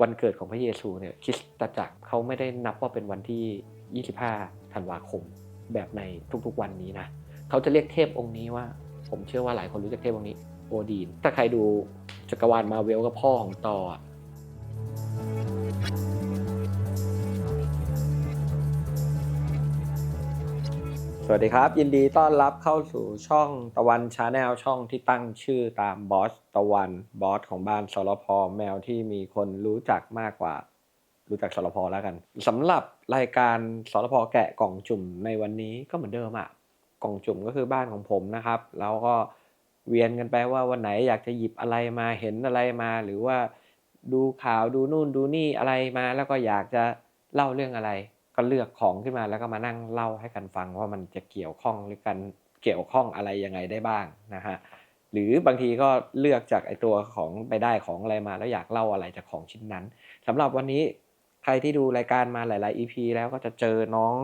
วันเกิดของพระเยซูเนี่ยคริสตจักรเขาไม่ได้นับว่าเป็นวันที่ 25 ธันวาคมแบบในทุกๆวันนี้นะเขาจะเรียกเทพองค์นี้ว่า ผมเชื่อว่าหลายคนรู้จักเทพองค์นี้โอดีน ถ้าใครดูจักรวาลมาเวลกับพ่อของตอ สวัสดีครับ ยินดีต้อนรับเข้าสู่ช่องตะวันชาแนลช่องที่ตั้งชื่อตามบอสตะวันบอสของบ้านสรพแมวที่มีคนรู้จักมากกว่า รู้จักสรพแล้วกันสำหรับรายการสรพแกะกล่องจุ่มในวันนี้ก็เหมือนเดิมอะกล่องจุ่มก็คือบ้านของผมนะครับ แล้วก็เวียนกันไปว่าวันไหนอยากจะหยิบอะไรมาเห็นอะไรมา หรือว่าดูข่าวดูนู่นดูนี่อะไรมา แล้วก็อยากจะเล่าเรื่องอะไร ก็เลือกของขึ้นมาแล้วก็มานั่งเล่าให้กันฟังว่ามันจะเกี่ยวข้องหรือกันเกี่ยวข้องอะไรยังไงได้บ้างนะฮะหรือบางทีก็เลือกจากไอตัวของไปได้ของอะไรมา แล้วอยากเล่าอะไรจากของชิ้นนั้นสำหรับวันนี้ใครที่ดูรายการมาหลาย ๆ EP แล้วก็จะเจอน้อง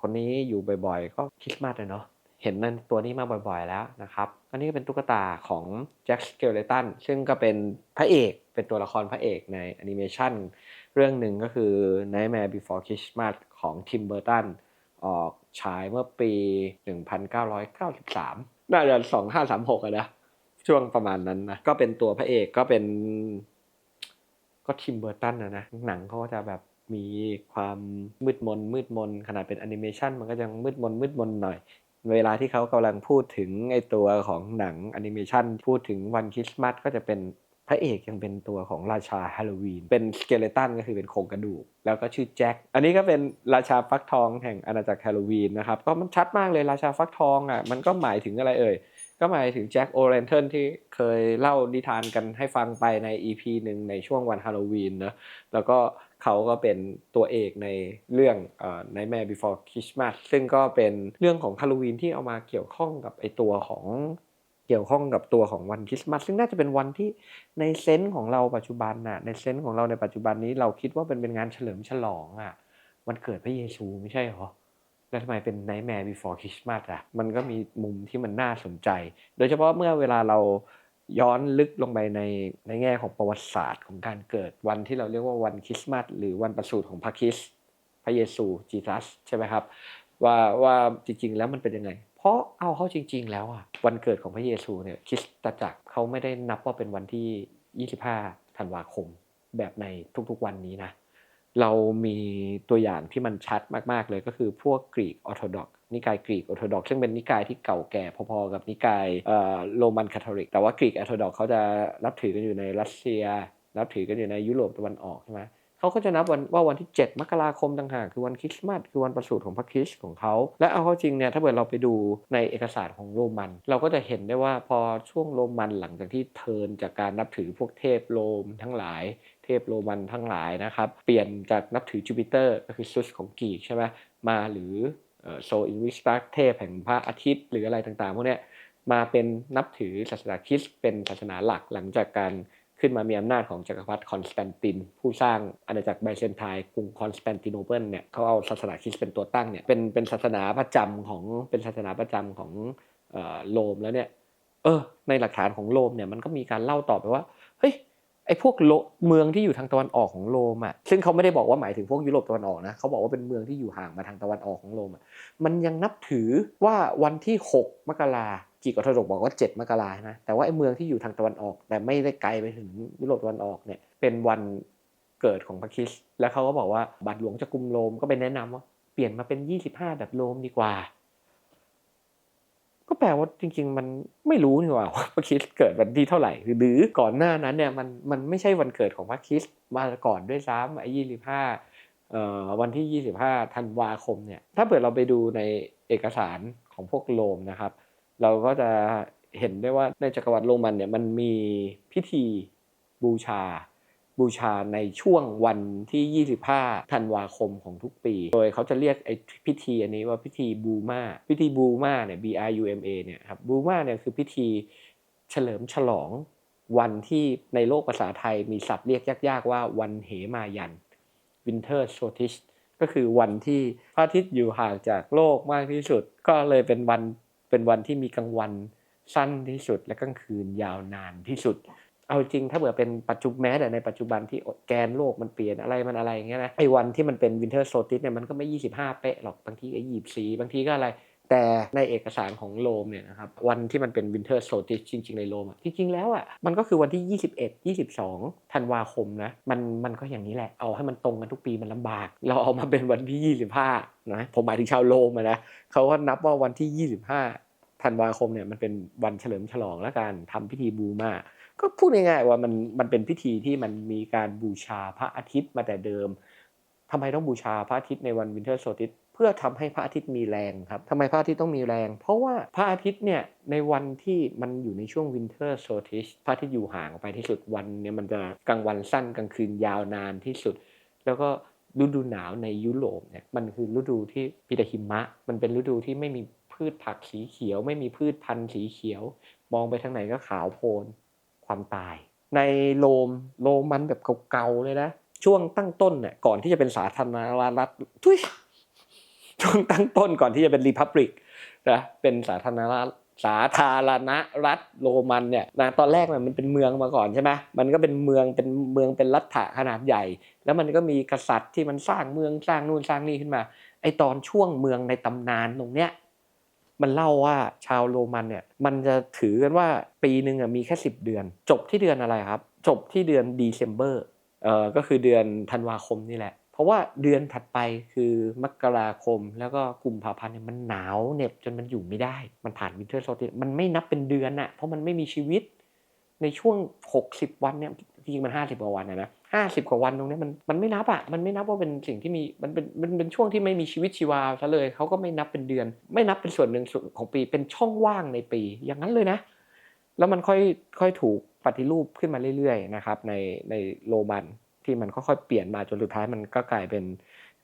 คนนี้อยู่บ่อย ๆ ก็คริสต์มาสเลยเนาะเห็นนั่นตัวนี้มาบ่อย ๆ แล้วนะครับอันนี้ก็เป็นตุ๊กตาของแจ็คสเกลเลตันซึ่งก็เป็นพระเอกเป็นตัวละครพระเอกในแอนิเมชันเรื่องหนึ่งก็คือ Nightmare Before Christmas ของ Tim Burton ออกฉายเมื่อปี 1993 น่าจะ 2536อะนะ ช่วงประมาณนั้นนะ ก็เป็นตัวพระเอกก็เป็น ก็ทิมเบอร์ตันนะนะ หนังเขาก็จะแบบมีความมืดมน มืดมน ขนาดเป็นแอนิเมชันมันก็ยังมืดมน มืดมนหน่อย เวลาที่เขากำลังพูดถึงไอตัวของหนังแอนิเมชันพูดถึงวันคริสต์มาสก็จะเป็น พระเอกยังเป็นตัวของราชาฮาโลวีน เป็นสเกเลตันก็คือเป็นโครงกระดูก แล้วก็ชื่อแจ็ค อันนี้ก็เป็นราชาฟักทองแห่งอาณาจักรฮาโลวีนนะครับ ก็มันชัดมากเลยราชาฟักทองอะ มันก็หมายถึงอะไรเอ่ย ก็หมายถึงแจ็คโอเรนเทิลที่เคยเล่านิทานกันให้ฟังไปใน EP หนึ่งในช่วงวันฮาโลวีนนะ แล้วก็เขาก็เป็นตัวเอกในเรื่องเอ่อ Nightmare Before Christmas ซึ่งก็เป็นเรื่องของฮาโลวีนที่เอามาเกี่ยวข้องกับไอตัวของ เกี่ยวข้องกับตัวของวันคริสต์มาสซึ่งน่าจะเป็นวันที่ในเซนส์ของเราปัจจุบันน่ะในเซนส์ของเราในปัจจุบันนี้เราคิดว่าเป็นเป็นงานเฉลิมฉลองอะวันเกิดพระเยซูไม่ใช่เหรอแล้วทำไมเป็น Nightmare Before Christmas อะมันก็มีมุมที่มันน่าสนใจ โดยเฉพาะเมื่อเวลาเราย้อนลึกลงไปในในแง่ของประวัติศาสตร์ของการเกิดวันที่เราเรียกว่าวันคริสต์มาสหรือวันประสูติของพระคริสต์พระเยซูจีซัสใช่ไหมครับว่าว่าจริงๆแล้วมันเป็นยังไง ราะเอาเข้าจริง ๆ แล้วอะวันเกิดของพระเยซูเนี่ยคริสตจักรเขาไม่ได้นับว่าเป็นวันที่ 25 ธันวาคมแบบในทุกๆวันนี้นะเรามีตัวอย่างที่มันชัดมากๆเลยก็คือพวกกรีกออร์โธดอกนิกายกรีกออร์โธดอกซึ่งเป็นนิกายที่เก่าแก่พอๆกับนิกายโรมันคาทอลิกแต่ว่ากรีกออร์โธดอกเขาจะนับถือกันอยู่ในรัสเซียนับถือกันอยู่ในยุโรปตะวันออกใช่ไหม เขาก็จะนับวันว่าวันที่ 7 มกราคมต่างหากคือวันคริสต์มาสคือวันประสูติของพระคริสต์ของเขาและเอาเข้าจริงเนี่ยถ้าเกิดเราไปดูในเอกสารของโรมัน เราก็จะเห็นได้ว่าพอช่วงโรมันหลังจากที่เทินจากการนับถือพวกเทพโรมทั้งหลายเทพโรมันทั้งหลายนะครับเปลี่ยนจากนับถือจูปิเตอร์ก็คือซุสของกรีกใช่ไหมมาหรือโซอินวิสตาเทพแห่งพระอาทิตย์หรืออะไรต่างๆพวกเนี้ยมาเป็นนับถือศาสนาคริสต์เป็นศาสนาหลักหลังจากการ ขึ้นมามีอำนาจของจักรพรรดิคอนสแตนติน ผู้สร้างอาณาจักรไบเซนไทน์กรุงคอนสแตนติโนเปิลเนี่ยเขาเอาศาสนาคริสต์เป็นตัวตั้งเนี่ยเป็นเป็นศาสนาประจำของเป็นศาสนาประจำของเอ่อโรมแล้วเนี่ยเออในหลักฐานของโรมเนี่ยมันก็มีการเล่าต่อไปว่าเฮ้ยไอ้พวกโลเมืองที่อยู่ทางตะวันออกของโรมอะซึ่งเขาไม่ได้บอกว่าหมายถึงพวกยุโรปตะวันออกนะเขาบอกว่าเป็นเมืองที่อยู่ห่างมาทางตะวันออกของโรมอะมันยังนับถือว่าวันที่ 6 มกรา กีกออร์โธดกบอกว่า 7 มกราใช่ไหมแต่ว่าไอ้เมืองที่อยู่ทางตะวันออก แต่ไม่ได้ไกลไปถึงยุโรปตะวันออกเนี่ยเป็นวันเกิดของพระคริสต์แล้วเขาก็บอกว่าบาทหลวงจากกรุงโรมก็ไปแนะนำว่าเปลี่ยนมาเป็น 25 แบบโรมดีกว่า ก็แปลว่าจริง ๆ มันไม่รู้นี่ว่าว่าพระคริสต์เกิดวันที่เท่าไหร่ หรือก่อนหน้านั้นเนี่ยมันมันไม่ใช่วันเกิดของพระคริสต์มาก่อนด้วยซ้ำไอ้ยี่สิบห้าวันที่ 25ธันวาคมเนี่ยถ้าเกิดเราไปดูในเอกสารของพวกโรมนะครับ เราก็จะเห็นได้ว่าในจักรวรรดิโรมันเนี่ยมันมีพิธีบูชา บูชาในช่วงวันที่ 25 ธันวาคมของทุกปี โดยเขาจะเรียกไอ้พิธีอันนี้ว่าพิธีบูมาพิธีบูมาเนี่ย B R U M A เนี่ยครับบูมาเนี่ยคือพิธีเฉลิมฉลองวันที่ในโลกภาษาไทยมีศัพท์เรียกยากๆว่าวันเหมายัน Winter Solstice ก็คือวันที่พระอาทิตย์อยู่ห่างจากโลกมากที่สุด ก็เลยเป็นวัน เป็นวันที่มีกลางวันสั้นที่สุดและกลางคืนยาวนานที่สุด เอาจริงถ้าเผื่อเป็นปัจจุบันแม้แต่ในปัจจุบันที่แกนโลกมันเปลี่ยนอะไรมันอะไรอย่างเงี้ยนะไอ้วันที่มันเป็นวินเทอร์โซติสเนี่ยมันก็ไม่ 25 เป๊ะหรอกบางทีก็ยี่สีบางทีก็อะไร แต่ในเอกสารของโรมเนี่ยนะครับวันที่มันเป็นวินเทอร์โซติสจริง ๆ ในโรมอะจริง ๆ แล้วอะมันก็คือวันที่ 21 22 ธันวาคมนะมันมันก็อย่างนี้แหละ เอาให้มันตรงกันทุกปีมันลำบาก เราเอามาเป็นวันที่ 25นะผมหมายถึงชาวโรมนะเขาก็นับว่าวันที่ 25 ธันวาคมเนี่ยมันเป็นวันเฉลิมฉลองและการทำพิธีบูมาก็พูดง่ายๆว่ามันมันเป็นพิธีที่มันมีการบูชาพระอาทิตย์มาแต่เดิมทำไมต้องบูชาพระอาทิตย์ในวันวินเทอร์โซติส พื่อทำให้พระอาทิตย์มีแรงครับทำไมพระอาทิตย์ต้องมีแรง เพราะว่าพระอาทิตย์เนี่ยในวันที่มันอยู่ในช่วงวินเทอร์โซติสพระอาทิตย์อยู่ห่างออกไปที่สุดวันเนี่ยมันจะกลางวันสั้นกลางคืนยาวนานที่สุด แล้วก็ฤดูหนาวในยุโรปเนี่ยมันคือฤดูที่มีแต่หิมะ มันเป็นฤดูที่ไม่มีพืชผักสีเขียว ไม่มีพืชพันธุ์สีเขียว มองไปทางไหนก็ขาวโพลนความตาย ในโรมโรมันแบบเก่าๆเลยนะช่วงตั้งต้นเนี่ยก่อนที่จะเป็นสาธารณรัฐทุย ช่วงตั้งต้นก่อนที่จะเป็นรีพับลิกนะเป็นสาธารณรัฐสาธารณรัฐโรมันเนี่ยนะตอนแรกมันเป็นเมืองมาก่อนใช่ไหมมันก็เป็นเมืองเป็นเมืองเป็นรัฐะขนาดใหญ่ แล้วมันก็มีกษัตริย์ที่มันสร้างเมืองสร้างนู่นสร้างนี่ขึ้นมาไอตอนช่วงเมืองในตำนานตรงเนี้ยมันเล่าว่าชาวโรมันเนี่ยมันจะถือกันว่าปีหนึ่งอะมีแค่ 10 เดือน จบที่เดือนอะไรครับ จบที่เดือน December เอ่อก็คือเดือนธันวาคมนี่แหละ ราะว่าเดือนถัดไปคือมกราคมแล้วก็กุมภาพันธ์เนี่ยมันหนาวเหน็บจนมันอยู่ไม่ได้ มันผ่านวินเทอร์โซติมันไม่นับเป็นเดือนอะเพราะมันไม่มีชีวิต ในช่วง 60 วันเนี่ยจริงมัน 50 กว่าวันนะนะ50กว่าวันตรงนี้มันมันไม่นับอะมันไม่นับว่าเป็นสิ่งที่มีมันเป็นมันเป็นช่วงที่ไม่มีชีวิตชีวาซะเลยเขาก็ไม่นับเป็นเดือน ไม่นับเป็นส่วนหนึ่งของปีเป็นช่องว่างในปี อย่างนั้นเลยนะ แล้วมันค่อยค่อยถูกปฏิรูปขึ้นมาเรื่อยๆนะครับในในโรมัน ที่มันค่อยๆเปลี่ยนมาจนสุดท้ายมันก็กลายเป็น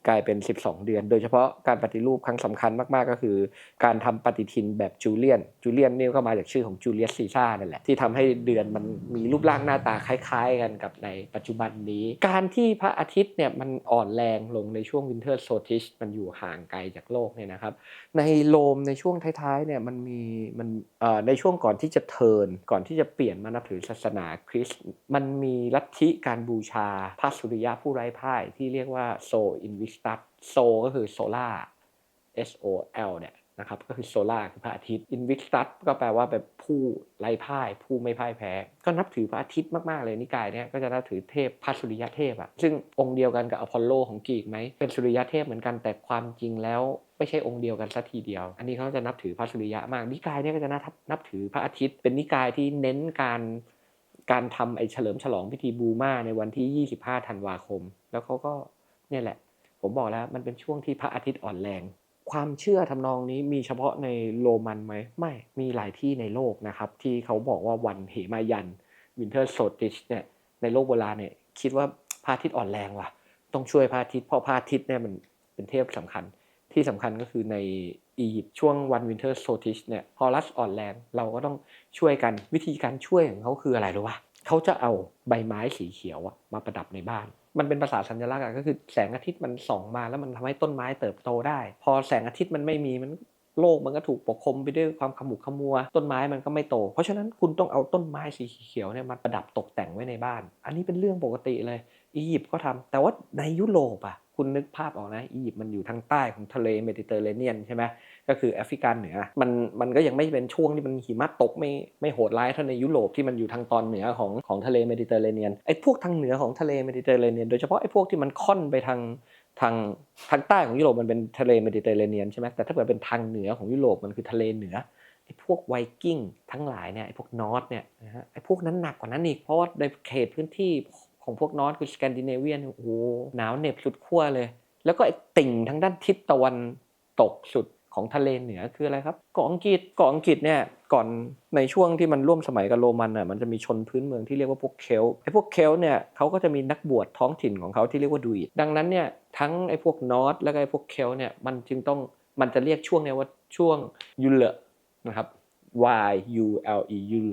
กลายเป็น 12 เดือน โดยเฉพาะการปฏิรูปครั้งสำคัญมากๆ ก็คือ การทำปฏิทินแบบจูเลียน จูเลียนนี่ก็มาจากชื่อของจูเลียสซีซ่านั่นแหละ ที่ทำให้เดือนมันมีรูปร่างหน้าตาคล้ายๆ กันกับในปัจจุบันนี้ การที่พระอาทิตย์เนี่ยมันอ่อนแรงลงในช่วงวินเทอร์โซทิชมันอยู่ห่างไกลจากโลกเนี่ยนะครับ ในโรมในช่วงท้ายๆเนี่ยมันมีมันในช่วงก่อนที่จะเทิร์นก่อนที่จะเปลี่ยนมานับถือศาสนาคริสต์มันมีลัทธิการบูชาพระสุริยะผู้ไร้พ่ายที่เรียกว่าโซอินวิสตัสโซก็คือโซล่า S O L เนี่ยนะครับก็คือโซล่าคือพระอาทิตย์อินวิสตัสก็แปลว่าแบบผู้ไร้พ่าย ผู้ไม่พ่ายแพ้ ก็นับถือพระอาทิตย์มาก ๆ เลยนิกายเนี่ยก็จะนับถือเทพพระสุริยะเทพอะซึ่งองค์เดียวกันกับอพอลโลของกรีกไหมเป็นสุริยะเทพเหมือนกันแต่ความจริงแล้ว ไม่ใช่องค์เดียวกันสัทีเดียว อันนี้เขาจะนับถือพระสุริยะมากนิกายเนี่ยก็จะนับนับถือพระอาทิตย์ เป็นนิกายที่เน้นการการทำไอ้เฉลิมฉลองพิธีบูมาในวันที่ 25 ธันวาคม แล้วเขาก็เนี่ยแหละ ผมบอกแล้วมันเป็นช่วงที่พระอาทิตย์อ่อนแรง ความเชื่อทำนองนี้มีเฉพาะในโรมันไหมไม่มีหลายที่ในโลกนะครับ ที่เขาบอกว่าวันเหมายันวินเทอร์โซติชเนี่ยในโลกโบราณเนี่ยคิดว่าพระอาทิตย์อ่อนแรงว่ะ ต้องช่วยพระอาทิตย์เพราะพระอาทิตย์เนี่ยมันเป็นเทพสำคัญที่สำคัญก็คือในอียิปต์ช่วงวันวินเทอร์โซติชเนี่ยฮอรัสอ่อนแรงเราก็ต้องช่วยกันวิธีการช่วยของเขาคืออะไรรู้ป่ะเขาจะเอาใบไม้สีเขียวอะมาประดับในบ้าน มันเป็นภาษาสัญลักษณ์อะก็คือแสงอาทิตย์มันส่องมาแล้วมันทำให้ต้นไม้เติบโตได้ พอแสงอาทิตย์มันไม่มีมันโลกมันก็ถูกปกคลุมไปด้วยความขมุกขมัว ต้นไม้มันก็ไม่โต เพราะฉะนั้นคุณต้องเอาต้นไม้สีเขียวเนี่ยมาประดับตกแต่งไว้ในบ้าน อันนี้เป็นเรื่องปกติเลยอียิปต์ก็ทำแต่ว่าในยุโรปอะคุณนึกภาพออกนะอียิปต์มันอยู่ทางใต้ของทะเลเมดิเตอร์เรเนียนใช่ไหม ก็คือแอฟริกาเหนือมันมันก็ยังไม่เป็นช่วงที่มันหิมะตกไม่ไม่โหดร้ายเท่าในยุโรปที่มันอยู่ทางตอนเหนือของของทะเลเมดิเตอร์เรเนียนไอ้พวกทางเหนือของทะเลเมดิเตอร์เรเนียนโดยเฉพาะไอ้พวกที่มันค่อนไปทางทางทางใต้ของยุโรปมันเป็นทะเลเมดิเตอร์เรเนียนใช่ไหมแต่ถ้าเกิดเป็นทางเหนือของยุโรปมันคือทะเลเหนือไอ้พวกไวกิ้งทั้งหลายเนี่ยไอ้พวกนอร์ทเนี่ยนะฮะไอ้พวกนั้นหนักกว่านั้นอีกเพราะว่าในเขตพื้นที่ของพวกนอร์ทคือสแกนดิเนเวียนโอ้โหหนาวเหน็บสุดขั้วเลย แล้วก็ไอ้ติ่งทางด้านทิศตะวันตกสุด ของทะเลเหนือคืออะไรครับเกาะอังกฤษเกาะอังกฤษเนี่ยก่อนในช่วงที่มันร่วมสมัยกับโรมันอะมันจะมีชนพื้นเมืองที่เรียกว่าพวกเคลไอ้พวกเคลเนี่ยเขาก็จะมีนักบวชท้องถิ่นของเขาที่เรียกว่าดูอิดดังนั้นเนี่ยทั้งไอ้พวกนอร์ทแล้วก็ไอ้พวกเคลเนี่ยมันจึงต้องมันจะเรียกช่วงเนี้ยว่าช่วงยูเลนะครับ Y U L E ยูเล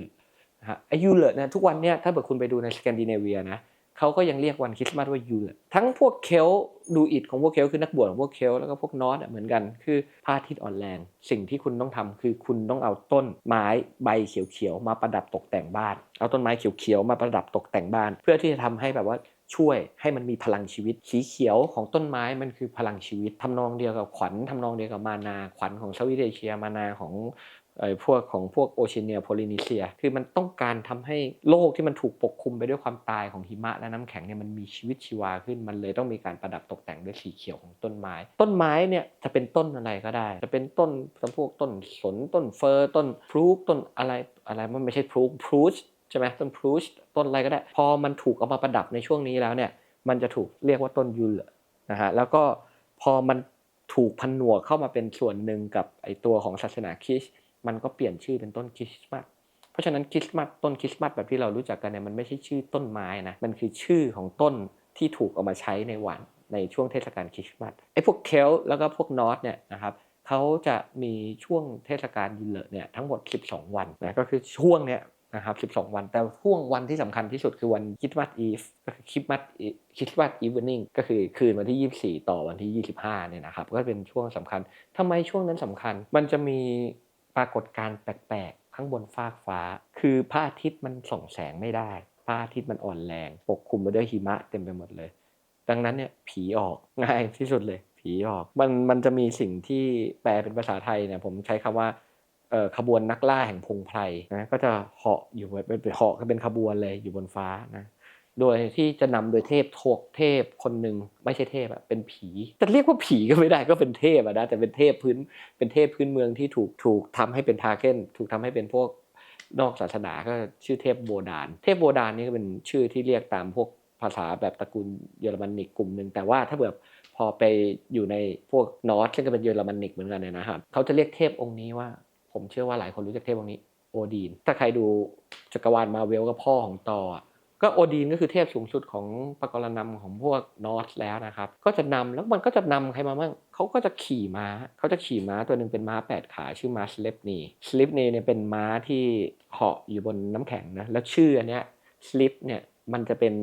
นะฮะไอ้ยูเลเนี่ยทุกวันเนี่ยถ้าเกิดคุณไปดูในสแกนดิเนเวียนะ เขาก็ยังเรียกวันคริสต์มาสว่ายูเลทั้งพวกเคลดูอิดของพวกเคลคือนักบวชของพวกเคลแล้วก็พวกนอตเหมือนกัน คือพระอาทิตย์อ่อนแรง สิ่งที่คุณต้องทำคือคุณต้องเอาต้นไม้ใบเขียวๆมาประดับตกแต่งบ้าน เอาต้นไม้เขียวๆมาประดับตกแต่งบ้าน เพื่อที่จะทำให้แบบว่าช่วยให้มันมีพลังชีวิต สีเขียวของต้นไม้มันคือพลังชีวิตทำนองเดียวกับขวัญทำนองเดียวกับมานา ขวัญของเซาท์อีสเอเชียมานาของ ไอ้พวกของพวกโอเชียเนียโพลินีเซีย คือมันต้องการทำให้โลกที่มันถูกปกคลุมไปด้วยความตายของหิมะและน้ำแข็งเนี่ยมันมีชีวิตชีวาขึ้น มันเลยต้องมีการประดับตกแต่งด้วยสีเขียวของต้นไม้ ต้นไม้เนี่ยจะเป็นต้นอะไรก็ได้ จะเป็นต้นจำพวกต้นสนต้นเฟอร์ต้นพลูกต้นอะไรอะไรมันไม่ใช่พลูกพลูชใช่ไหมต้นพลูชต้นอะไรก็ได้ พอมันถูกเอามาประดับในช่วงนี้แล้วเนี่ยมันจะถูกเรียกว่าต้นยุลนะฮะแล้วก็พอมันถูกพันหนวกเข้ามาเป็นส่วนหนึ่งกับไอตัวของศาสนาคริสต์ มันก็เปลี่ยนชื่อเป็นต้นคริสต์มาสเพราะฉะนั้นคริสต์มาสต้นคริสต์มาสแบบที่เรารู้จักกันเนี่ยมันไม่ใช่ชื่อต้นไม้นะมันคือชื่อของต้นที่ถูกเอามาใช้ในวันในช่วงเทศกาลคริสต์มาสไอพวกเคลแล้วก็พวกนอร์ทเนี่ยนะครับเขาจะมีช่วงเทศกาลยุลเนี่ยทั้งหมด 12 วันนะก็คือช่วงเนี้ยนะครับ12 วัน แต่ช่วงวันที่สำคัญที่สุดคือวันคริสต์มาสอีฟก็คือคริสต์มาสคริสต์มาสอีฟเวนิ่งก็คือคืนวันที่ 24 ต่อวันที่ 25เนี่ยนะครับก็เป็นช่วงสำคัญทำไมช่วงนั้นสำคัญ มันจะมี ปรากฏการณ์แปลกๆ ข้างบนฟากฟ้า คือพระอาทิตย์มันส่องแสงไม่ได้พระอาทิตย์มันอ่อนแรง ปกคลุมไปด้วยหิมะเต็มไปหมดเลย ดังนั้นเนี่ยผีออกง่ายที่สุดเลย ผีออกมันมันจะมีสิ่งที่แปลเป็นภาษาไทยเนี่ยผมใช้คำว่าเอ่อขบวนนักล่าแห่งพงไพรนะก็จะเหาะอยู่แบบเป็นเหาะกันเป็นขบวนเลยอยู่บนฟ้านะ โดยที่จะนำโดยเทพทกเทพคนหนึ่งไม่ใช่เทพอะเป็นผีจะเรียกว่าผีก็ไม่ได้ก็เป็นเทพอะนะแต่เป็นเทพพื้นเป็นเทพพื้นเมืองที่ถูกถูกทำให้เป็นทาเก้นถูกทำให้เป็นพวกนอกศาสนาก็ชื่อเทพโบดาน เทพโบดานนี่ก็เป็นชื่อที่เรียกตามพวกภาษาแบบตระกูลเยอรมนิกกลุ่มหนึ่งแต่ว่าถ้าเกิดพอไปอยู่ในพวกนอร์ทซึ่งก็เป็นเยอรมนิกเหมือนกันเนี่ยนะครับเขาจะเรียกเทพองค์นี้ว่า ผมเชื่อว่าหลายคนรู้จักเทพองค์นี้โอดีน ถ้าใครดูจักรวาลมาเวลก็พ่อของตออ ก็โอดีนก็คือเทพสูงสุดของปกรณำของพวกนอร์สแล้วนะครับ ก็จะนำแล้วมันก็จะนำใครมาบ้างเขาก็จะขี่ม้าเขาจะขี่ม้าตัวหนึ่งเป็นม้าแปดขาชื่อม้าสเลปนีสลิปนีเนี่ยเป็นม้าที่เหาะอยู่บนน้ำแข็งนะแล้วชื่ออันเนี้ยสลิปเนี่ยมันจะเป็น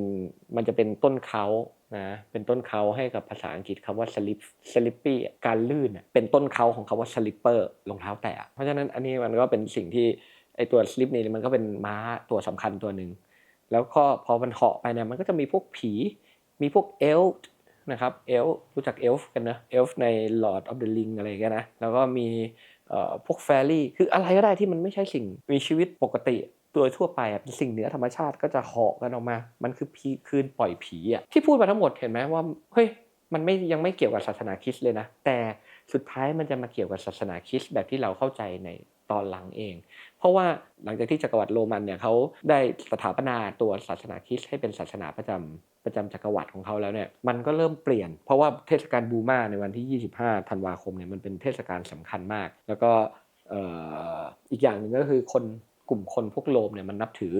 มันจะเป็นต้นเขานะเป็นต้นเขาให้กับภาษาอังกฤษคำว่า slip slippy อะการลื่นเป็นต้นเขาของคำว่า slipper รองเท้าแตะเพราะฉะนั้นอันนี้มันก็เป็นสิ่งที่ไอตัว slip นี่มันก็เป็นม้าตัวสำคัญตัวหนึ่ง แล้วก็พอมันเหาะไปเนี่ยมันก็จะมีพวกผี มีพวกเอลฟ์นะครับเอลฟ์รู้จักเอลฟ์กันนะเอลฟ์ใน Lord of the Ring อะไรอย่างเงี้ยนะแล้วก็มีพวกแฟรี่คืออะไรก็ได้ที่มันไม่ใช่สิ่งมีชีวิตปกติโดยทั่วไปเป็นสิ่งเหนือธรรมชาติก็จะเหาะกันออกมา มันคือผีคืนปล่อยผีอะที่พูดมาทั้งหมดเห็นไหมว่าเฮ้ยมันไม่ยังไม่เกี่ยวกับศาสนาคริสต์เลยนะ แต่สุดท้ายมันจะมาเกี่ยวกับศาสนาคริสต์แบบที่เราเข้าใจใน ตอนหลังเอง เพราะว่าหลังจากที่จักรวรรดิโรมันเนี่ยเขาได้สถาปนาตัวศาสนาคริสต์ให้เป็นศาสนาประจำประจำจักรวรรดิของเขาแล้วเนี่ยมันก็เริ่มเปลี่ยน เพราะว่าเทศกาลบูมาในวันที่ 25 ธันวาคมเนี่ยมันเป็นเทศกาลสำคัญมาก แล้วก็อ,อีกอย่างหนึ่งก็คือคนกลุ่มคนพวกโรมเนี่ยมันนับถือ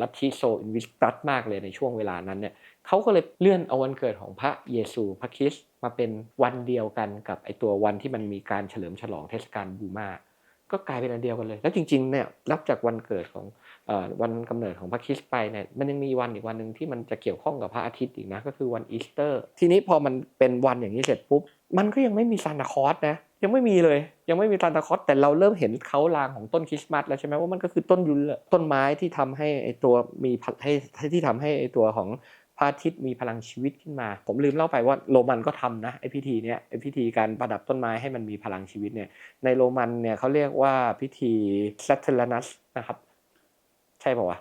ลัทธิโซอินวิสตัสมากเลยในช่วงเวลานั้นเนี่ยเขาก็เลยเลื่อนเอาวันเกิดของพระเยซูพระคริสต์มาเป็นวันเดียวกันกับไอตัววันที่มันมีการเฉลิมฉลองเทศกาลบูมา ก็กลายเป็นอันเดียวกันเลย แล้วจริงๆเนี่ยนับจากวันเกิดของวันกำเนิดของพระคริสต์ไปเนี่ยมันยังมีวันอีกวันหนึ่งที่มันจะเกี่ยวข้องกับพระอาทิตย์อีกนะก็คือวันอีสเตอร์ ทีนี้พอมันเป็นวันอย่างนี้เสร็จปุ๊บมันก็ยังไม่มีซานตาคลอสนะยังไม่มีเลย ยังไม่มีซานตาคลอสแต่เราเริ่มเห็นเขาลางของต้นคริสต์มาสแล้วใช่ไหมว่ามันก็คือต้นยุลต้นไม้ที่ทำให้ไอตัวมีให้ที่ทำให้ไอตัวของ ระอาทิตย์มีพลังชีวิตขึ้นมา ผมลืมเล่าไปว่าโรมันก็ทำนะไอพิธีเนี้ยไอพิธีการประดับต้นไม้ให้มันมีพลังชีวิตเนี่ยในโรมันเนี่ยเขาเรียกว่าพิธี Saturnus นะครับ ใช่ป่าวะ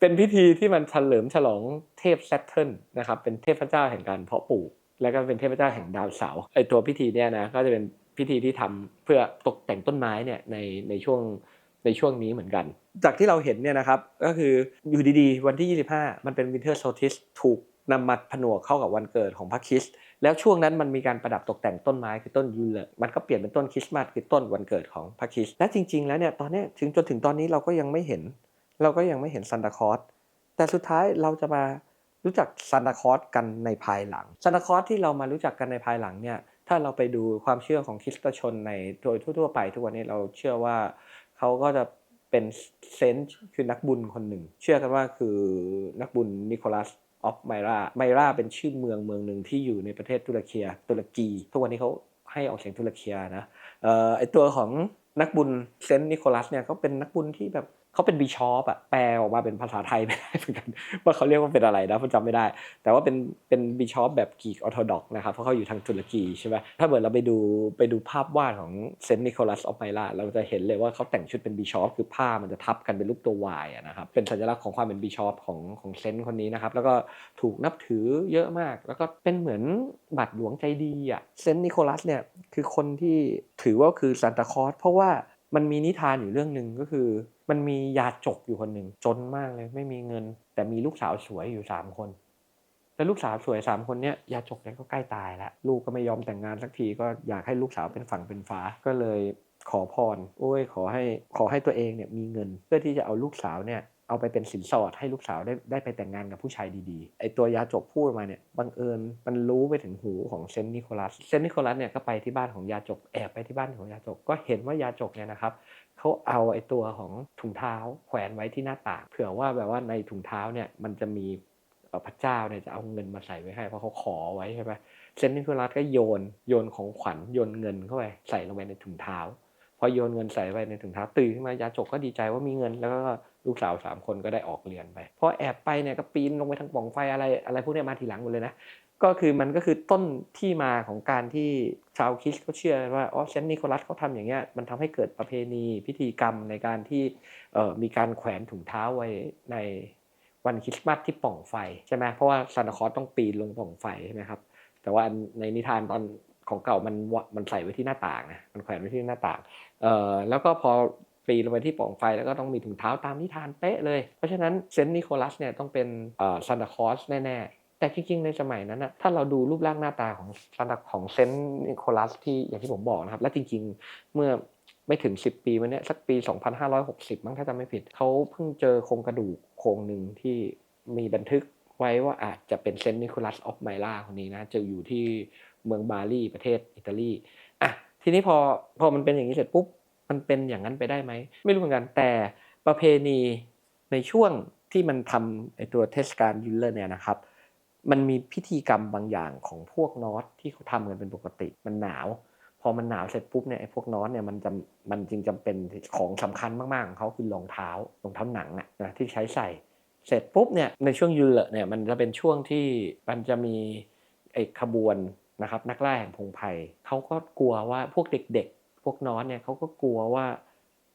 เป็นพิธีที่มันเฉลิมฉลองเทพ Saturn นะครับเป็นเทพเจ้าแห่งการเพาะปลูก แล้วก็เป็นเทพเจ้าแห่งดาวเสาร์ไอตัวพิธีเนี่ยนะก็จะเป็นพิธีที่ทำเพื่อตกแต่งต้นไม้เนี่ยในในช่วงในช่วงนี้เหมือนกัน จากที่เราเห็นเนี่ยนะครับก็คืออยู่ดีๆ วันที่ 25 มันเป็น Winter Solstice ถูกนำมาผนวกเข้ากับวันเกิดของพระคริสต์แล้วช่วงนั้นมันมีการประดับตกแต่งต้นไม้คือต้นยูเลมันก็เปลี่ยนเป็นต้นคริสต์มาสคือต้นวันเกิดของพระคริสต์และจริง ๆ แล้วเนี่ยตอนนี้ถึงจนถึงตอนนี้เราก็ยังไม่เห็น เราก็ยังไม่เห็นซานตาคอสแต่สุดท้ายเราจะมารู้จักซานตาคอสกันในภายหลังซานตาคอสที่เรามารู้จักกันในภายหลังเนี่ยถ้าเราไปดูความเชื่อของคริสตชนในโดยทั่ว ๆ ไปทุกวันนี้เราเชื่อว่าเขาก็จะ เป็นเซนต์คือนักบุญคนหนึ่ง เชื่อกันว่าคือนักบุญนิโคลัสออฟไมราไมราเป็นชื่อเมืองเมืองหนึ่งที่อยู่ในประเทศตุรกีตุรกี ทุกวันนี้เขาให้ออกเสียงตุรกีนะเอ่อไอตัวของนักบุญเซนต์นิโคลัสเนี่ยเขาเป็นนักบุญที่แบบ เขาเป็นบิชอปอะแปลออกมาเป็นภาษาไทยไม่ได้เหมือนกันว่าเขาเรียกว่าเป็นอะไรนะผมจำไม่ได้ แต่ว่าเป็นเป็นบิชอปแบบกีกออโธดอกนะครับเพราะเขาอยู่ทางตุรกีใช่ไหมถ้าเกิดเราไปดูไปดูภาพวาดของเซนต์นิโคลัสออฟไมราเราจะเห็นเลยว่าเขาแต่งชุดเป็นบิชอปคือผ้ามันจะทับกันเป็นรูปตัววายนะครับเป็นสัญลักษณ์ของความเป็นบิชอปของของเซนต์คนนี้นะครับแล้วก็ถูกนับถือเยอะมาก แล้วก็เป็นเหมือนบัตรหลวงใจดีอะเซนต์นิโคลัสเนี่ยคือคนที่ถือว่าคือซานตาคลอสเพราะว่ามันมีนิทานอยู่เรื่องหนึ่งก็คือ มันมียาจกอยู่คนหนึ่งจนมากเลยไม่มีเงิน แต่มีลูกสาวสวยอยู่สามคนแล้วลูกสาวสวยสามคนเนี้ยยาจกเนี่ยก็ใกล้ตายแล้วลูกก็ไม่ยอมแต่งงานสักทีก็อยากให้ลูกสาวเป็นฝั่งเป็นฟ้าก็เลยขอพรโอ้ยขอให้ขอให้ตัวเองเนี่ยมีเงิน เพื่อที่จะเอาลูกสาวเนี่ยเอาไปเป็นสินสอดให้ลูกสาวได้ได้ไปแต่งงานกับผู้ชายดีๆ ไอตัวยาจกพูดมาเนี่ยบังเอิญมันรู้ไปถึงหูของเซนต์นิโคลัสเซนต์นิโคลัสเนี่ยก็ไปที่บ้านของยาจกแอบไปที่บ้านของยาจกก็เห็นว่ายาจกเนี่ยนะครับ เขาเอาไอ้ตัวของถุงเท้าแขวนไว้ที่หน้าต่างเผื่อว่าแบบว่าในถุงเท้าเนี่ยมันจะมีพระเจ้าเนี่ยจะเอาเงินมาใส่ไว้ให้เพราะเขาขอไว้ใช่ไหมเซนต์นิโคลัสก็โยนโยนของขวัญโยนเงินเข้าไปใส่ลงไปในถุงเท้า พอโยนเงินใส่ไปในถุงเท้าตื่นขึ้นมายาจกก็ดีใจว่ามีเงินแล้วก็ ลูกสาวสามคนก็ได้ออกเรียนไปพอแอบไปเนี่ยก็ปีนลงไปทางปล่องไฟอะไรอะไรพวกนี้มาทีหลังหมดเลยนะก็คือมันก็คือต้นที่มาของการที่ชาวคริสต์เขาเชื่อว่าอ๋อเซนนิโคลัสเขาทำอย่างเงี้ยมันทำให้เกิดประเพณีพิธีกรรมในการที่เอ่อมีการแขวนถุงเท้าไว้ในวันคริสต์มาสที่ปล่องไฟใช่ไหมเพราะว่าซานตาคลอสต้องปีนลงปล่องไฟใช่ไหมครับแต่ว่าในนิทานตอนของเก่ามันมันใส่ไว้ที่หน้าต่างนะมันแขวนไว้ที่หน้าต่างเอ่อแล้วก็พอ ปีลงไปที่ปล่องไฟแล้วก็ต้องมีถุงเท้าตามนิทานเป๊ะเลย เพราะฉะนั้นเซนต์นิโคลัสเนี่ยต้องเป็นซานตาคลอสแน่ๆ แต่จริงๆ ในสมัยนั้นนะถ้าเราดูรูปร่างหน้าตาของซานตาของเซนต์นิโคลัสที่อย่างที่ผมบอกนะครับ และจริงๆเมื่อไม่ถึง 10 ปีมาเนี้ยสักปี 2560 มั้งถ้าจำไม่ผิด เขาเพิ่งเจอโครงกระดูกโครงหนึ่งที่มีบันทึกไว้ว่าอาจจะเป็นเซนต์นิโคลัสออฟไมล่าคนนี้นะจะอยู่ที่เมืองบาลีประเทศอิตาลีอะทีนี้พอพอมันเป็นอย่างนี้เสร็จปุ๊บ มันเป็นอย่างนั้นไปได้ไหม ไม่รู้เหมือนกันแต่ประเพณีในช่วงที่มันทำไอตัวเทศกาลยูเลอร์เนี่ยนะครับ มันมีพิธีกรรมบางอย่างของพวกนอตที่เขาทำกันเป็นปกติมันหนาว พอมันหนาวเสร็จปุ๊บเนี่ยไอ้พวกนอตเนี่ยมันจำมันจึงจำเป็นของสำคัญมากๆของเขาคือรองเท้ารองเท้าหนังอะนะที่ใช้ใส่เสร็จปุ๊บเนี่ยในช่วงยูเลอร์เนี่ยมันจะเป็นช่วงที่มันจะมีไอขบวนนะครับนักล่าแห่งพงไพ่เขาก็กลัวว่าพวกเด็กๆ พวกนอตเนี่ยเขาก็กลัวว่า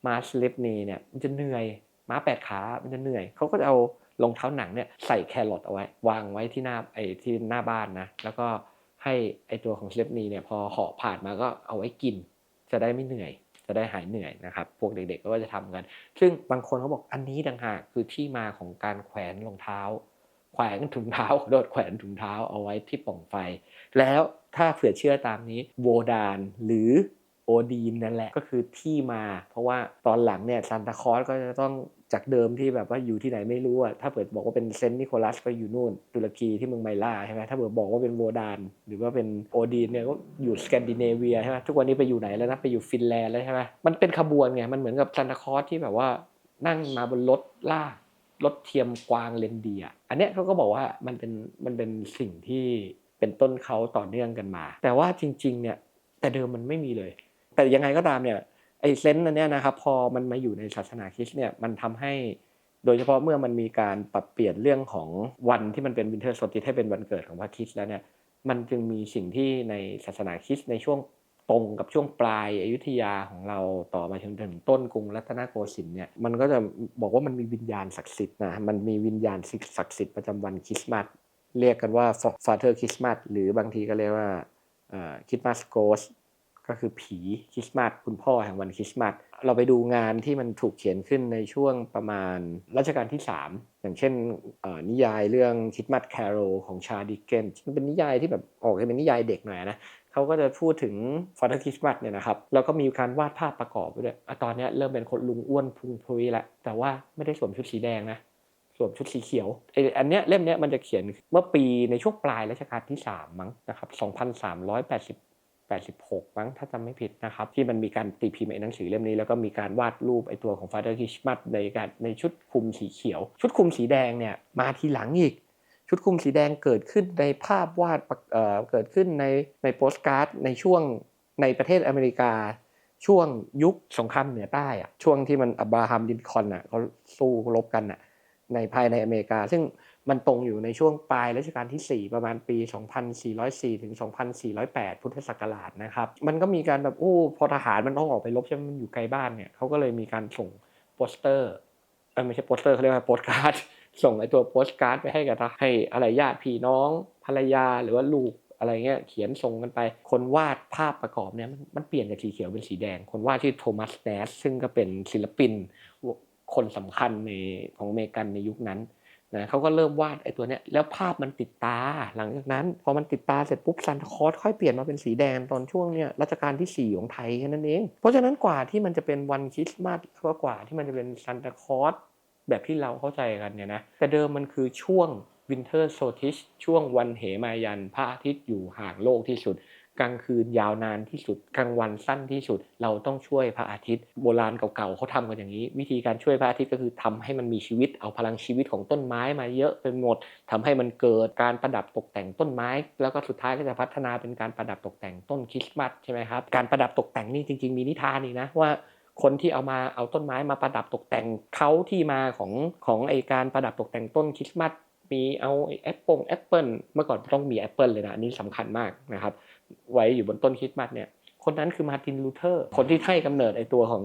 มาสลิปนีเนี่ยมันจะเหนื่อยม้าแปดขามันจะเหนื่อยเขาก็จะเอารองเท้าหนังเนี่ยใส่แครอทเอาไว้ วางไว้ที่หน้าไอ้ที่หน้าบ้านนะแล้วก็ให้ไอ้ตัวของสลิปนีเนี่ยพอเหาะผ่านมาก็เอาไว้กิน จะได้ไม่เหนื่อย จะได้หายเหนื่อยนะครับ พวกเด็กๆก็จะทำกัน ซึ่งบางคนเขาบอกอันนี้ต่างหากคือที่มาของการแขวนรองเท้า แขวนถุงเท้าโดดแขวนถุงเท้าเอาไว้ที่ปล่องไฟ แล้วถ้าเผื่อเชื่อตามนี้โวดานหรือ โอดีนนั่นแหละก็คือที่มา เพราะว่าตอนหลังเนี่ยซานตาคอสก็จะต้องจากเดิมที่แบบว่าอยู่ที่ไหนไม่รู้อะถ้าเปิดบอกว่าเป็นเซนต์นิโคลัสก็อยู่นู่น ตุรกีที่เมืองไมล่าใช่ไหมถ้าเปิดบอกว่าเป็นโวดาน หรือว่าเป็นโอดีนเนี่ยก็อยู่สแกนดิเนเวียใช่ไหมทุกวันนี้ไปอยู่ไหนแล้วนะไปอยู่ฟินแลนด์แล้วใช่ไหมมันเป็นขบวนไงมันเหมือนกับซานตาคอสที่แบบว่านั่งมาบนรถล่ารถเทียมกวางเลนเดีย อันเนี้ยเขาก็บอกว่ามันเป็นมันเป็นสิ่งที่เป็นต้นเขาต่อเนื่องกันมา แต่ว่าจริงๆเนี่ยแต่เดิมมันไม่มีเลย แต่ยังไงก็ตามเนี่ยไอ้เซนต์อันเนี้ยนะครับพอมันมาอยู่ในศาสนาคริสต์เนี่ยมันทำให้โดยเฉพาะเมื่อมันมีการปรับเปลี่ยนเรื่องของวันที่มันเป็นวินเทอร์โซลิให้เป็นวันเกิดของพระคริสต์แล้วเนี่ยมันจึงมีสิ่งที่ในศาสนาคริสต์ในช่วงตรงกับช่วงปลายอยุธยาของเราต่อมาจนถึงต้นกรุงรัตนโกสินทร์เนี่ยมันก็จะบอกว่ามันมีวิญญาณศักดิ์สิทธิ์นะมันมีวิญญาณศักดิ์สิทธิ์ประจำวันคริสต์มาสเรียกกันว่า Father Christmas หรือบางทีก็เรียกว่าคริสต์มาสโกส ก็คือผีคริสต์มาสคุณพ่อแห่งวันคริสต์มาสเราไปดูงานที่มันถูกเขียนขึ้นในช่วงประมาณรัชกาลที่ 3 อย่างเช่นนิยายเรื่องคริสต์มาสแคโรของชาดิเกนมันเป็นนิยายที่แบบออกเป็นนิยายเด็กหน่อยนะเขาก็จะพูดถึงฟาเธอร์คริสต์มาสเนี่ยนะครับแล้วก็มีการวาดภาพประกอบไปด้วยอตอนนี้เริ่มเป็นคนลุงอ้วนพุงพุยแล้วแต่ว่าไม่ได้สวมชุดสีแดงนะสวมชุดสีเขียวไออันเนี้ยเล่มเนี้ยมันจะเขียนเมื่อปีในช่วงปลายรัชกาลที่ 3 มั้งนะครับ 2380 86 มั้งถ้าจำไม่ผิดนะครับที่มันมีการตีพิมพ์ไอ้หนังสือเล่มนี้ แล้วก็มีการวาดรูปไอ้ตัวของ Father Christmas ในการในชุดคลุมสีเขียว ชุดคลุมสีแดงเนี่ยมาทีหลังอีก ชุดคลุมสีแดงเกิดขึ้นในภาพวาดเอ่อเกิดขึ้นในในโปสการ์ดในช่วงในประเทศอเมริกา ช่วงยุคสงครามเหนือใต้อะช่วงที่มันอับราฮัมลินคอนอะเขาสู้รบกันอะ ในภายในอเมริกา ซึ่งมันตรงอยู่ในช่วงปลายรัชกาลที่ 4 ประมาณปี 2404 ถึง 2408 พุทธศักราชนะครับ มันก็มีการแบบโอ้พอทหารมันต้องออกไปรบใช่ไหมมันอยู่ไกลบ้านเนี่ยเขาก็เลยมีการส่งโปสเตอร์เออไม่ใช่โปสเตอร์เขาเรียกว่าโปสการ์ดส่งไอตัวโปสการ์ดไปให้กับทหาให้อะไรญาติพี่น้องภรรยาหรือว่าลูกอะไรเงี้ยเขียนส่งกันไป คนวาดภาพประกอบเนี่ยมันเปลี่ยนจากสีเขียวเป็นสีแดง คนวาดชื่อโทมัสแนสซึ่งก็เป็นศิลปิน คนสำคัญในของอเมริกันในยุคนั้นนะเขาก็เริ่มวาดไอ้ตัวเนี้ยแล้วภาพมันติดตาหลังจากนั้น พอมันติดตาเสร็จปุ๊บซันตาคลอสค่อยเปลี่ยนมาเป็นสีแดงตอนช่วงเนี้ยรัชกาลที่สี่ของไทยแค่นั้นเอง เพราะฉะนั้นกว่าที่มันจะเป็นวันคริสต์มาสแล้วก็กว่าที่มันจะเป็นซันตาคลอสแบบที่เราเข้าใจกันเนี่ยนะแต่เดิมมันคือช่วงวินเทอร์โซทิชช่วงวันเหมายันพระอาทิตย์อยู่ห่างโลกที่สุด กลางคืนยาวนานที่สุด กลางวันสั้นที่สุด เราต้องช่วยพระอาทิตย์ โบราณเก่าๆเขาทำกันอย่างนี้ วิธีการช่วยพระอาทิตย์ก็คือทำให้มันมีชีวิตเอาพลังชีวิตของต้นไม้มาเยอะไปหมดทำให้มันเกิดการประดับตกแต่งต้นไม้ แล้วก็สุดท้ายก็จะพัฒนาเป็นการประดับตกแต่งต้นคริสต์มาสใช่ไหมครับการประดับตกแต่งนี่จริง ๆมีนิทานอีกนะว่าคนที่เอามาเอาต้นไม้มาประดับตกแต่งเขาที่มาของของไอการประดับตกแต่งต้นคริสต์มาสมีเอาแอปเปิลแอปเปิลเมื่อก่อนต้องมีแอปเปิลเลยนะอันนี้สำคัญมากนะครับ ไว้อยู่บนต้นคริสต์มาสเนี่ยคนนั้นคือมาร์ตินลูเทอร์ คนที่ให้กำเนิดไอตัวของ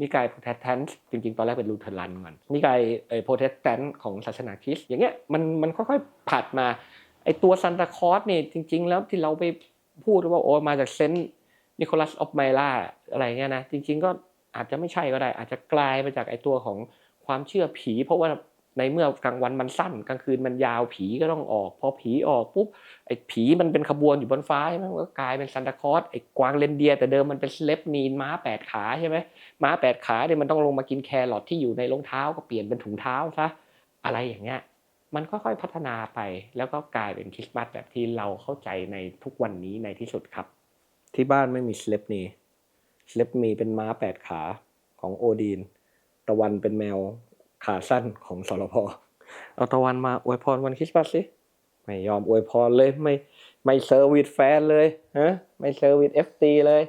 นิกายโปรเตสแตนต์จริงๆ ตอนแรกเป็นลูเทอรันก่อนนิกายไอโปรเตสแตนต์ของศาสนาคริสต์อย่างเงี้ยมันมันค่อยๆผัดมาไอตัวซันตาคอสเนี่ยจริง ๆ แล้วที่เราไปพูดว่าโอ้มาจากเซนต์นิโคลัสออฟไมล่าอะไรเงี้ยนะจริง ๆ ก็อาจจะไม่ใช่ก็ได้ อาจจะกลายมาจากไอตัวของความเชื่อผี เพราะว่า ในเมื่อกลางวันมันสั้นกลางคืนมันยาวผีก็ต้องออก พอผีออกปุ๊บไอ้ผีมันเป็นขบวนอยู่บนฟ้าใช่ไหมมันก็กลายเป็นซันตาคอสไอ้กวางเรนเดีย แต่เดิมมันเป็นสเลปนีนม้าแปดขาใช่ไหมม้าแปดขาเนี่ยมันต้องลงมากินแครอทที่อยู่ในรองเท้าก็เปลี่ยนเป็นถุงเท้าซะอะไรอย่างเงี้ยมันค่อยๆพัฒนาไปแล้วก็กลายเป็นคริสต์มาสแบบที่เราเข้าใจในทุกวันนี้ในที่สุดครับ ที่บ้านไม่มีสเลปนีสเลปมีเป็นม้าแปดขาของโอดีน ตะวันเป็นแมว ขาสั้นของสรพเอาตะวันมาอวยพรวันคริสต์มาสสิไม่ยอมอวยพรเลยไม่ไม่เซอร์วิสแฟนเลยฮะไม่เซอร์วิสเอฟซีเลย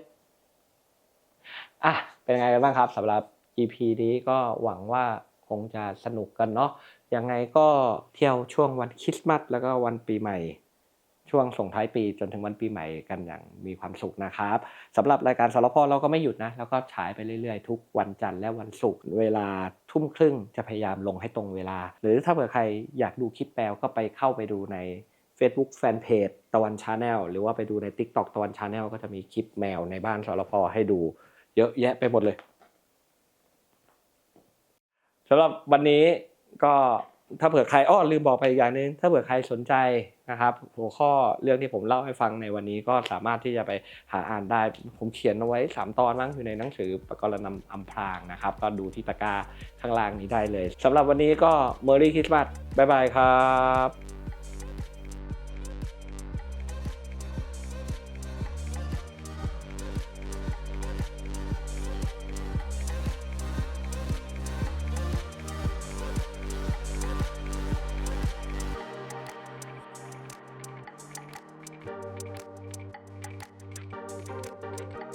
อะเป็นไงกันบ้างครับสำหรับ EP นี้ก็หวังว่าคงจะสนุกกันเนาะยังไงก็เที่ยวช่วงวันคริสต์มาสแล้วก็วันปีใหม่ ช่วงส่งท้ายปีจนถึงวันปีใหม่กันอย่างมีความสุขนะครับสำหรับรายการสารพอเราก็ไม่หยุดนะแล้วก็ฉายไปเรื่อยๆ ทุกวันจันทร์และวันศุกร์เวลาทุ่มครึ่งจะพยายามลงให้ตรงเวลา หรือถ้าเผื่อใครอยากดูคลิปแปลก็ไปเข้าไปดูใน Facebook Fanpage ตะวันชาแนลหรือว่าไปดูใน TikTok ตะวันชาแนลก็จะมีคลิปแมวในบ้านสารพอให้ดู เยอะแยะไปหมดเลยสำหรับวันนี้ก็ ถ้าเผื่อใครอ้อลืมบอกไปอีกอย่างนึงถ้าเผื่อใครสนใจนะครับ หัวข้อเรื่องที่ผมเล่าให้ฟังในวันนี้ก็สามารถที่จะไปหาอ่านได้ ผมเขียนเอาไว้ 3 ตอนมั้งอยู่ในหนังสือประกรณำอำพรางนะครับ ก็ดูที่ตะกร้าข้างล่างนี้ได้เลยสำหรับวันนี้ก็มืรี่คริสต์มาสบ๊ายบายครับ